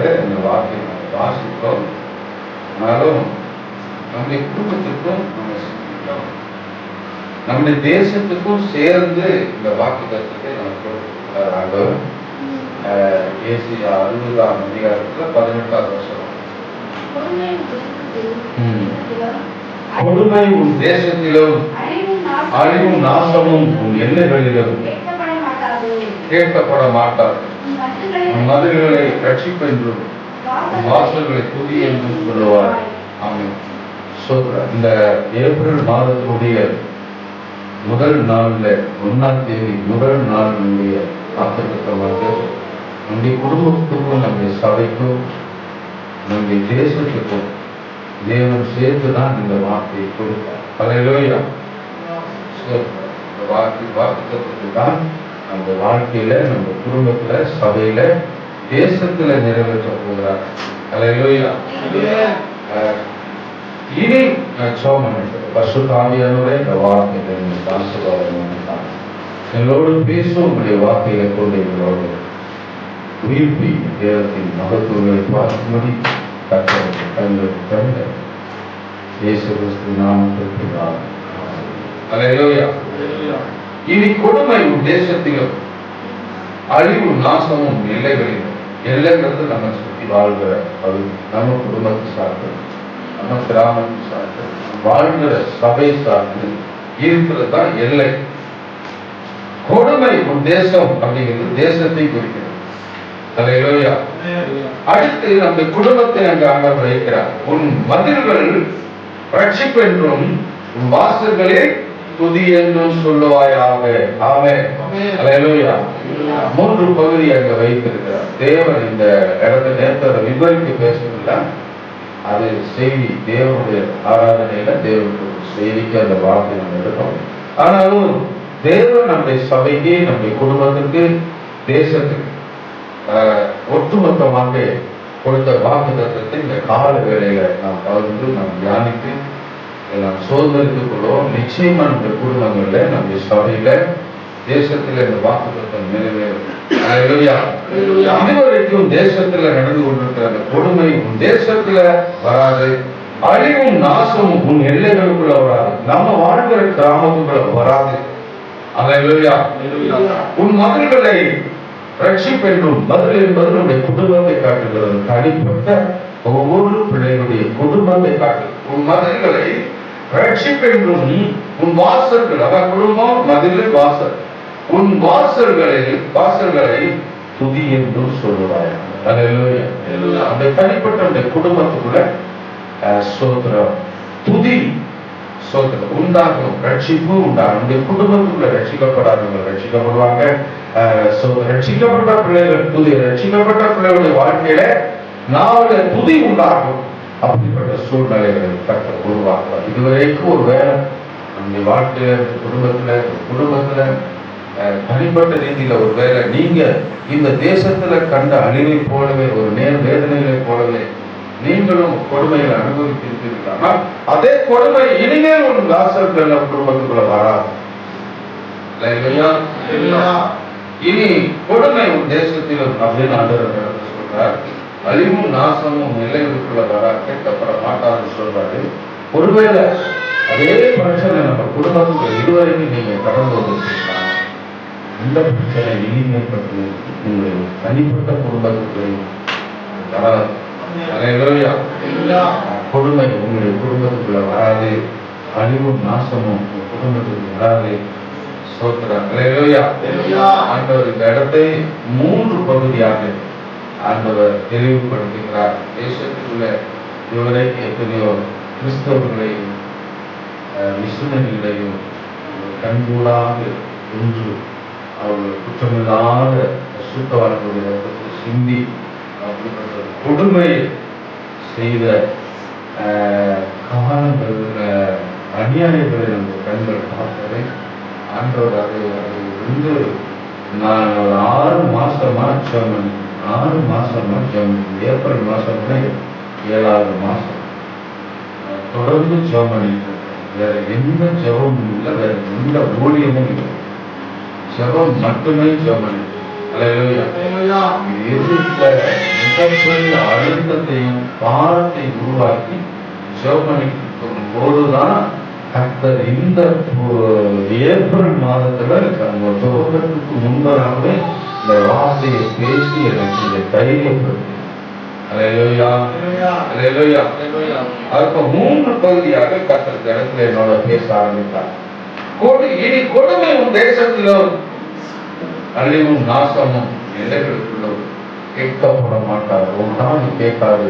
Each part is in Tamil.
அதிகாரத்தில் இந்த வார்த்தை நம்ம வாசித்தோம். ஆனாலும் நம்முடைய குடும்பத்திற்கும் நம்ம சிந்திக்கிறோம். நம்முடைய தேசத்துக்கும் சேர்ந்து இந்த வாக்கு தத்துவத்தை அஹ், ஏசி அறுபதாம் அதிகாரத்தில் பதினெட்டாவது வருஷம் கொடுமை உன் தேசத்திலும் அழிவும் நாசமும் உன் எல்லைகளிலும் கேட்கப்பட மாட்டார் உன் ரட்சிப்பு என்றும் வாசல்களை புதி என்றும் சொல்லுவார். ஆமென். சோதரர் இந்த ஏப்ரல் மாதத்துடைய முதல் நாளில் ஒன்னாம் தேதி முதல் நாளினுடைய வாக்குத்தமாக நம்முடைய குடும்பத்துக்கும் நம்முடைய சபைக்கும் நம்முடைய தேசத்துக்கும் தேவன் சேர்த்து தான் இந்த வார்த்தையை கொடுத்தார். பல இந்த வாக்கு வாக்குத்தத்துக்கு தான் நம்ம வாழ்க்கையில நம்ம குடும்பத்துல சபையில தேசத்துல நிறைவேற்ற போகிறார். பலையிலோயா இனி சோமன் பசுதாவியானோட இந்த வார்த்தைகளை நீங்கள் ஆசீர்வாதம் எங்களோடு பேசும் உங்களுடைய வார்த்தைகளை கொண்டு எங்களோடு உயிர்ப்பி தேவத்தின் மகத்துவங்களை பார்க்கும்படி கத்தருக்கு கண்களுக்கு தந்த இயேசு கிறிஸ்து நாமத்திற்கு நான் அல்லேலூயா இனி கொடுமை உத்தேசத்திலும் அழிவு நாசமும் எல்லைகளிலும். எல்லைங்கிறது நம்ம சுற்றி வாழ்கிற அது நம்ம குடும்பத்தை சார்ந்து நம்ம கிராமம் சார்ந்து வாழ்கிற சபை சார்ந்து இருக்கிறது தான் எல்லை. கொடுமை உன் தேசம் அப்படிங்கிறது தேசத்தை குறிக்கிறது. அடுத்து நம்ம குடும்பத்தை அங்கு ஆண்டவர் வைக்கிறார். உன் மதில்கள் ரட்சிப்பென்றும் வாசல்களே துதி என்றும் சொல்லுவாயாக ஆமே அல்லேலூயா. மூன்று பகுதி அங்க வைத்திருக்கிறார். தேவன் இந்த இடத்துல நேரத்தை விவரிக்க பேசவில்லை அது செய்தி தேவனுடைய ஆராதனையில தேவனுடைய செய்திக்கு அந்த வார்த்தை நம்ம எடுக்கணும். ஆனாலும் தேவன் நம்முடைய சபைக்கு நம்முடைய குடும்பத்துக்கு தேசத்துக்கு ஒட்டுமொத்தமாக கொடுத்த வாக்கு தத்துவத்தை இந்த கால வேளையில நாம் பகிர்ந்து நாம் தியானித்து இதை நாம் சோதனைத்துக் கொள்வோம் நிச்சயமா நம்முடைய குடும்பங்கள்ல நம்முடைய சபையில தேசத்துல இந்த வாக்கு தத்துவம் நிறைவேறும் அல்லேலூயா. இதுவரைக்கும் தேசத்துல நடந்து கொண்டிருக்கிற அந்த கொடுமை உன் தேசத்துல வராது. அழிவும் நாசமும் உன் எல்லைகளுக்குள்ள வராது. நம்ம வாழ்கிற கிராமத்துக்குள்ள வராது. உன் மகள்களை ரட்சிப்பென்றும் பதில் என்பது நம்முடைய குடும்பத்தை காட்டுகிறது. தனிப்பட்ட ஒவ்வொரு பிள்ளைகளுடைய குடும்பத்தை காட்டு. உன் ரட்சிப்பு என்றும் உன் வாசல்கள் அவர் குடும்பம் மதில் வாசல். உன் வாசல்களை வாசல்களை துதி என்றும் சொல்லுவாய். அந்த தனிப்பட்ட அந்த குடும்பத்துக்குள்ள அஹ், துதி சோத்திரம். உண்டாகும் ரட்சிப்பு உண்டாகும். இந்த குடும்பத்துக்குள்ள ரட்சிக்கப்படாதவங்க ரட்சிக்கப்படுவாங்க. ரட்சிக்கப்பட்ட பிள்ளைகள் துதி ரட்சிக்கப்பட்ட பிள்ளைகளுடைய வாழ்க்கையில நாவல துதி உண்டாகும். அப்படிப்பட்ட சூழ்நிலைகளை கற்று உருவாக்குவார் இதுவரைக்கும் ஒரு வேலை நம்முடைய வாழ்க்கையில குடும்பத்துல குடும்பத்துல தனிப்பட்ட ரீதியில ஒரு வேலை. நீங்க இந்த தேசத்துல கண்ட அழிவை போலவே ஒரு நேர் வேதனைகளை போலவே நீங்களும் கொடுமைகளை அனுபவித்திருப்பீர்கள். ஆனால் அதே கொடுமை இனிமேல் ஒரு வாசல்கள் குடும்பத்துக்குள்ள வராது? இனி கொடுமை உன் தேசத்திலும் அப்படின்னு எனக்கு சொல்றார். அழிவும் நாசமும் நிலைகளுக்குள்ள வர கேட்கப்பட மாட்டான்னு சொல்றாரு. ஒருவேளை அதே பிரச்சனை நம்ம குடும்பத்துக்குள்ள இதுவரைக்கும் நீங்க கடந்து வந்திருக்கீங்களா? இந்த பிரச்சனை இனிமைப்பட்டு உங்களுடைய தனிப்பட்ட குடும்பத்துக்கு கொடுமை உங்களுடைய குடும்பத்துக்குள்ள வராது. அழிவும் நாசமும் குடும்பத்துக்கு வராது. சோத்திரம் ஆண்டவர் இந்த இடத்தை மூன்று பகுதியாக ஆண்டவர் தெளிவுபடுத்துகிறார் தேசத்துக்குள்ள இதுவரை எத்தனையோ கிறிஸ்தவர்களையும் அஹ், கண்கூடாக ஒன்று அவர்கள் குற்றமில்லாத சுத்தவான்களுடைய ரத்தத்தை சிந்தி அப்படிப்பட்ட கொடுமை செய்த அஹ், காலங்கள் அநியாயங்களை நம்ம கண்கள் பார்த்ததை ஆண்டவர் அதை அதை வந்து நான் ஒரு ஆறு மாசமா ஜெர்மனி ஆறு மாசமா ஜெர்மனி ஏப்ரல் கூட ஏழாவது மாசம். தொடர்ந்து ஜெர்மனி வேற எந்த ஜெபமும் இல்லை வேற எந்த ஊழியமும் இல்லை. ஜெபம் மட்டுமே அல்லேலூயா. எதிர்த்த மிகப்பெரிய அழுத்தத்தையும் பாரத்தை உருவாக்கி ஜெர்மனிக்கும் போதுதான் கர்த்தர் இந்த ஏப்ரல் மாதத்துல வார்த்தையை பேசி எனக்கு அல்லேலூயா அப்ப மூன்று பகுதியாக கர்த்தர் இந்த இடத்துல என்னோட பேச ஆரம்பித்தார். கொடு இனி கொடுமை உன் தேசத்திலும் அழிவும் நாசமும் எல்லைகளுக்குள்ளும் கேட்கப்பட மாட்டார். ஒரு நாள் கேட்காது.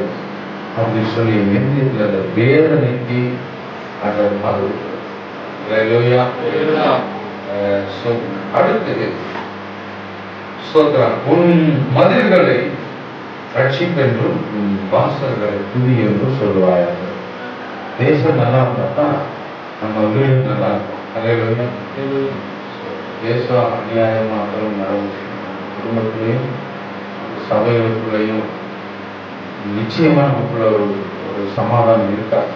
அப்படி சொல்லி நெஞ்சத்தில் அந்த வேதனைக்கு அந்த மறு அடுத்தது. ஸ்தோத்திரம் உன் மதில்களை ரட்சிப்பென்றும் வாசல்களை துதி என்றும் சொல்லுவாயாக தேசம் நல்லா இருந்தா நம்ம வீடு நல்லா இருக்கும் அல்லேலூயா. தேசம் அநியாயமாக நடந்து குடும்பத்திலையும் சபைகளுக்குள்ளேயும் நிச்சயமா நமக்குள்ள ஒரு ஒரு சமாதானம் இருக்காது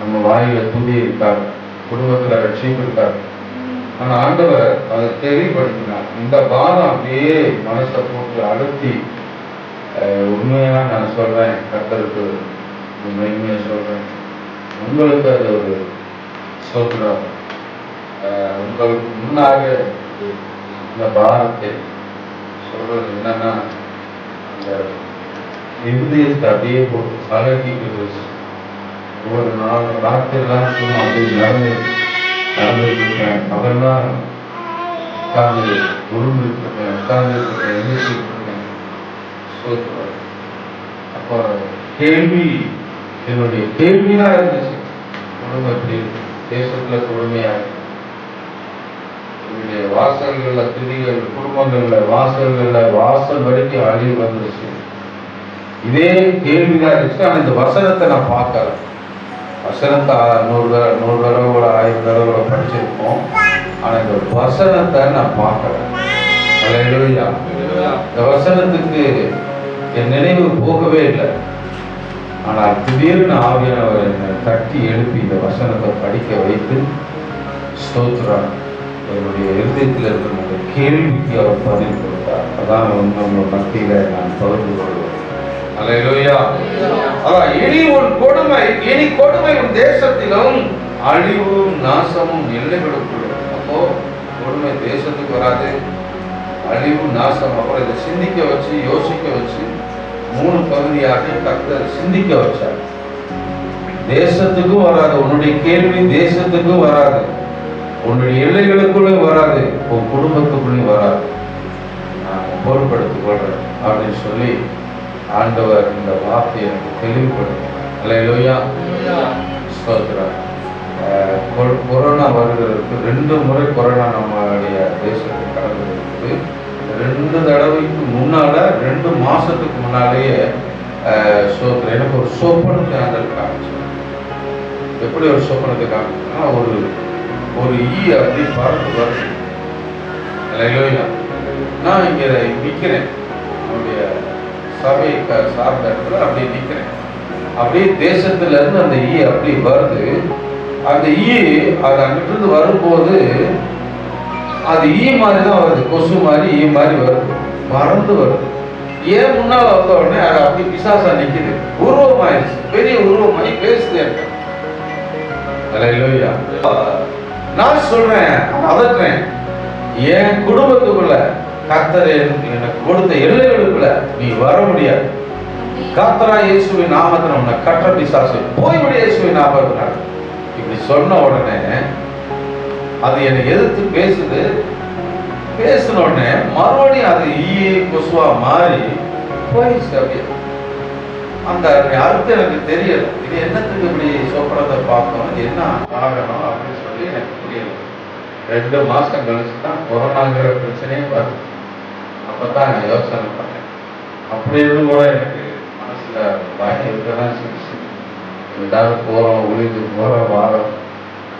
நம்ம வாயில துதி இருக்காது குடும்பத்துல ரட்சிப்பு இருக்காது ஆனா ஆண்டவர் அதை தெளிவுபடுத்தினார். இந்த பாரம் அப்படியே மனசை போட்டு அழுத்தி உண்மையாக உண்மையா நான் சொல்றேன் கத்தருக்கு உண்மையுமே சொல்றேன். உங்களுக்கு அது ஒரு சொல்கிறோம் உங்களுக்கு முன்னாக இந்த பாரத்தை சொல்றது என்னன்னா அந்த இருதயத்தை அப்படியே போட்டு அழகிட்டு ஒரு நாள் ராத்திரிலாம் சும்மா அப்படியே நடந்து நடந்துட்டு இருக்கேன் பகல்லாம் உட்கார்ந்து உருண்டுட்டு இருக்கேன் உட்கார்ந்து இருக்கேன் எழுந்திரிச்சிட்டு இருக்கேன் சோத்துவார் அப்போ கேள்வி என்னுடைய கேள்வியா இருந்துச்சு குடும்பத்தில் எப்படி இருக்கு? என்னுடைய வாசல்களில் திதிகள் குடும்பங்கள்ல வாசல்களில் வாசல் வரைக்கும் அழிவு வந்துருச்சு. இதே கேள்விதான் இருந்துச்சு ஆனால் இந்த வசனத்தை நான் பார்க்கல. வசனத்தை நூறு தடவை நூறு தடவை ஆயிரம் தடவை படிச்சிருப்போம். ஆனா இந்த வசனத்தை நான் பார்க்கல. அல்லேலூயா. இந்த வசனத்துக்கு என் நினைவு போகவே இல்லை. ஆனால் திடீர்னு ஆவியானவர் என்னை தட்டி எழுப்பி இந்த வசனத்தை படிக்க வைத்து ஸ்தோத்திரம். என்னுடைய இருதயத்தில் இருக்கிற கேள்விக்கு அவர் பதில் கொடுத்தார். அதான் வந்து உங்க மத்தியில நான் பகிர்ந்து கொள்வேன் இனி உன் கொடுமை இனி கொடுமை உன் தேசத்திலும் அழிவும் நாசமும் எல்லைகளுக்குள்ள அப்போ கொடுமை தேசத்துக்கு வராது. அழிவு நாசம். அப்புறம் இதை சிந்திக்க வச்சு யோசிக்க வச்சு மூணு பகுதியாக கர்த்தர் சிந்திக்க வச்சார். தேசத்துக்கும் வராது. உன்னுடைய கேள்வி தேசத்துக்கும் வராது. உன்னுடைய எல்லைகளுக்குள்ளே வராது. உன் குடும்பத்துக்குள்ளேயும் வராது. நான் பொருட்படுத்திக் கொள்றேன் அப்படின்னு சொல்லி ஆண்டவர் இந்த வார்த்தை எனக்கு தெளிவுபடுத்தினார் அல்லேலூயா. ஸ்தோத்திரம் கொரோனா வருகிறதுக்கு ரெண்டு முறை கொரோனா நம்மளுடைய தேசத்தை கடந்து இருக்குது ரெண்டு தடவைக்கு முன்னால ரெண்டு மாசத்துக்கு முன்னாலேயே அஹ், ஸ்தோத்திரம் எனக்கு ஒரு சொப்பனத்தை ஆண்டவர் காமிச்சார் எப்படி ஒரு சொப்பனத்தை காமிச்சுன்னா ஒரு ஒரு ஈ அப்படி பறந்து வருது. நான் இங்க நிக்கிறேன். என்னுடைய சபை சார்ந்த இடத்துல அப்படியே நிக்கிறேன். அப்படியே தேசத்துல இருந்து அந்த ஈ அப்படி வருது. அந்த ஈ அது அங்கிட்டிருந்து வரும்போது அது ஈ மாதிரி தான் வருது. கொசு மாதிரி ஈ மாதிரி வருது. மறந்து வருது. ஏன் முன்னால் வந்த உடனே அது அப்படி பிசாசா நிக்குது. உருவமாயிருச்சு. பெரிய உருவமாயி பேசுது நான் சொல்றேன் அதட்டுறேன். என் குடும்பத்துக்குள்ள கர்த்தர் எனக்கு கொடுத்த எல்லைகளுக்குள்ள நீ வர முடியாது. கர்த்தரா இயேசுவின் நாமத்தில் உன்னை கற்ற பிசாசு. போய்விட இயேசுவின் நாமத்தினார் இப்படி சொன்ன உடனே அது என்னை எதிர்த்து பேசுது. பேசின உடனே மறுபடியும் அது ஈ கொசுவா மாறி போயிடுச்சு அப்படியே. அந்த அர்த்தம் எனக்கு தெரியல. இது என்னத்துக்கு இப்படி சொப்பனத்தை பார்த்தோம்? இது என்ன ஆகணும் அப்படின்னு சொல்லி எனக்கு புரியல. ரெண்டு மாசம் கழிச்சு தான் கொரோனாங்கிற பிரச்சனையே வருது. அப்போ தான் யோசனை பண்ணேன். அப்படி இருந்து கூட எனக்கு மனசில் பயம் இருக்கதான் செஞ்சு போகிறோம் போறோம் உயிருக்கு போகிறோம் வாரம்.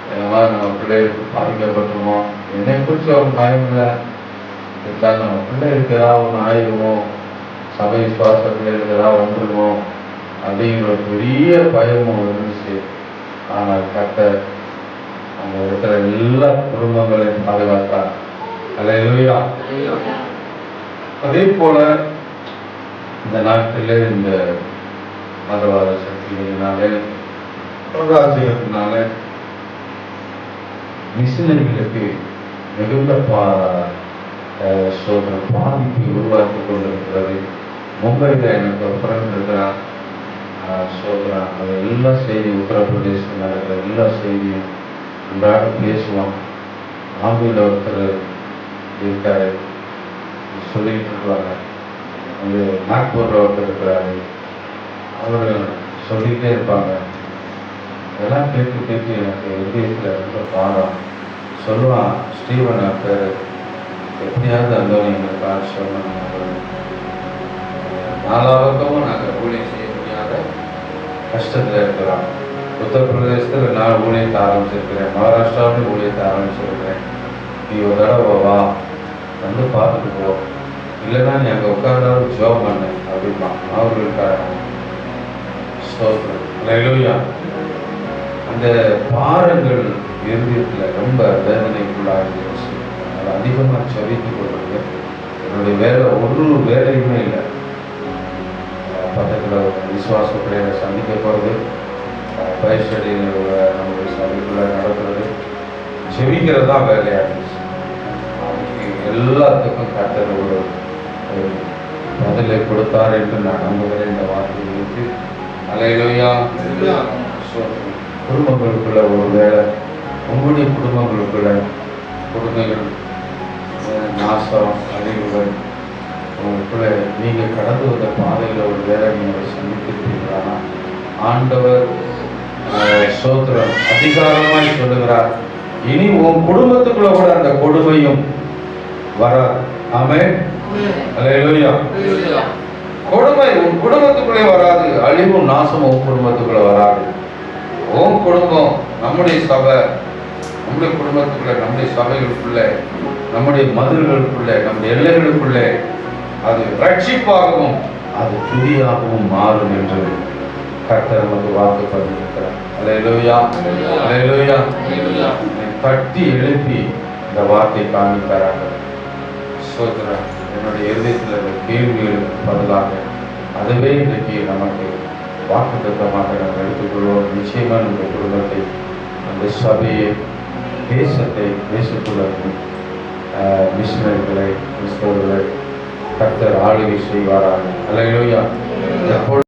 இந்த மாதிரி நம்ம பிள்ளைகளுக்கு பாதிக்கப்பட்டுருவோம் என்னை குறித்து ஒரு பயம் இல்லை. இருந்தாலும் நம்ம பிள்ளைகளுக்கு ஏதாவது ஒன்று ஆயிடுவோம் சபை சுவாச பிள்ளைகளுக்கு ஏதாவது வந்துடுவோம் அப்படிங்கிற ஒரு பெரிய பயமும் இருந்துச்சு. ஆனால் கட்ட அவங்க இருக்கிற எல்லா குடும்பங்களையும் பாதுகாத்தார். அல்லேலூயா அதே போல இந்த நாட்டில் இந்த மதவாத சக்திகளினாலே ராஜ்யத்தினால மிஷினரிகளுக்கு மிகுந்த பா சோதனை பாதிப்பை உருவாக்கி கொண்டிருக்கிறது. மும்பையில் எனக்கு ஒரு ஃப்ரெண்ட் இருக்கிறான். சோதனா அது எல்லா செய்தியும் உத்தரப்பிரதேசத்தில் நடக்கிற எல்லா செய்தியும் அன்றாட பேசுவான். ஆம்பியில் ஒருத்தர் இருக்காரு. சொல்லிட்டு இருப்பாங்க அது நாக்பூரில் ஒருத்தர் இருக்கிறாரு. அவர் சொல்லிக்கிட்டே இருப்பாங்க. இதெல்லாம் கேட்டு கேட்டு எனக்கு இதயத்தில் ரொம்ப பாடம் சொல்லுவான் ஸ்டீவன் பேர் எப்படியாவது அந்த எங்களுக்கு ஆட்சி சொல்லணும் நாலாவக்கமும் நாங்கள் ஊழியம் செய்ய முடியாத கஷ்டத்தில் இருக்கிறோம். உத்தரப்பிரதேசத்தில் நான் ஊழியத்தை ஆரம்பிச்சிருக்கிறேன். மகாராஷ்டிராவிலும் ஊழியத்தை ஆரம்பிச்சிருக்கிறேன். நீ ஒரு தடவை வா. வந்து பார்த்துட்டு போ. இல்லைன்னா நீ அங்கே உட்கார்ந்தாலும் ஜோப் பண்ணு அப்படிமா அவர்களுக்காக ஸ்தோத்திரம். அந்த பாரங்கள் இருந்ததில் ரொம்ப வேதனைக்குள்ளாக இருந்துச்சு அது அதிகமாக செவித்து கொள்வது என்னுடைய வேலை ஒரு வேலையுமே இல்லை. பக்கத்தில் ஒரு விசுவாச பிள்ளைகளை சந்திக்க போகிறது பயிர் ஸ்டடி நம்முடைய சபைக்குள்ள நடத்துறது. செவிக்கிறது தான் வேலையாக இருந்துச்சு. எல்லாத்துக்கும் கத்தர் ஒரு பதிலை கொடுத்தார் என்று நான் நம்புகிறேன். இந்த வார்த்தைகளுக்கு அலையிலோயா. குடும்பங்களுக்குள்ள ஒரு வேலை உங்களுடைய குடும்பங்களுக்குள்ள கொடுமைகள் நாசம் அழிவுகள் உங்களுக்குள்ள நீங்கள் கடந்து வந்த பாதையில் ஒரு வேலை நீங்கள் சந்தித்திருப்பீங்களா ஆண்டவர் சோத்திரம் அதிகாரமாய் சொல்லுகிறார். இனி உன் குடும்பத்துக்குள்ள கூட அந்த கொடுமையும் வராது அல்லேலூயா கொடுமை உன் குடும்பத்துக்குள்ளே வராது. அழிவும் நாசமும் உன் குடும்பத்துக்குள்ள வராது. உன் குடும்பம் நம்முடைய சபை நம்முடைய குடும்பத்துக்குள்ள நம்முடைய சபைகளுக்குள்ள நம்முடைய மதில்களுக்குள்ள நம்முடைய எல்லைகளுக்குள்ளே அது ரட்சிப்பாகவும் அது துதியாகவும் மாறும் என்று கர்த்தர் நமக்கு வாக்கு பண்ணியிருக்கிறார் அல்லேலூயா அல்லேலூயா தட்டி எழுப்பி இந்த வார்த்தை காண்பிக்கிறார்கள் சோதரன் என்னுடைய இருதயத்தில் இந்த கேள்விகளுக்கு பதிலாக அதுவே இன்றைக்கு நமக்கு வாக்கு தத்தமாக நாம் எடுத்துக்கொள்வோம் நிச்சயமாக நம்முடைய குடும்பத்தை அந்த சபையை தேசத்தை தேசத்துள்ள மிஷினர்களை கிறிஸ்தவர்களை கர்த்தர் ஆளுகை செய்வாராக. அலையிலோயா எப்பொழுது